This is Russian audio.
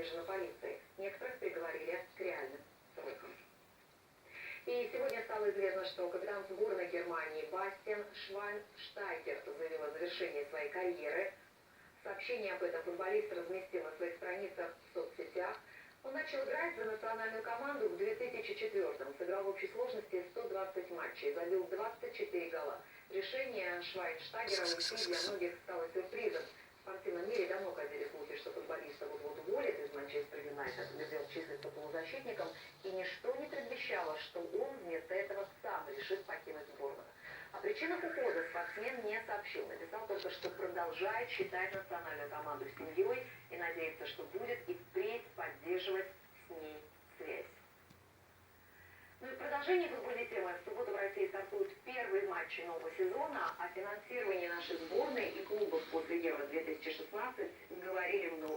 задержана полицией. Некоторых приговорили к реальным срокам. И сегодня стало известно, что капитан сборной Германии Бастиан Швайнштайгер заявил о завершении своей карьеры. Сообщение об этом футболист разместил на своих страницах в соцсетях. Он начал играть за национальную команду в 2004-м, сыграл в общей сложности 120 матчей, забил 24 гола. Решение Швайнштайгера для многих стало сюрпризом. Полузащитником, и ничто не предвещало, что он вместо этого сам решит покинуть сборную. О причинах ухода спортсмен не сообщил, написал только, что продолжает считать национальную команду семьей и надеется, что будет и впредь поддерживать с ней связь. Ну и в продолжении футбольной темы в субботу в России стартуют первые матчи нового сезона. О финансировании нашей сборной и клубов после Евро-2016 говорили много.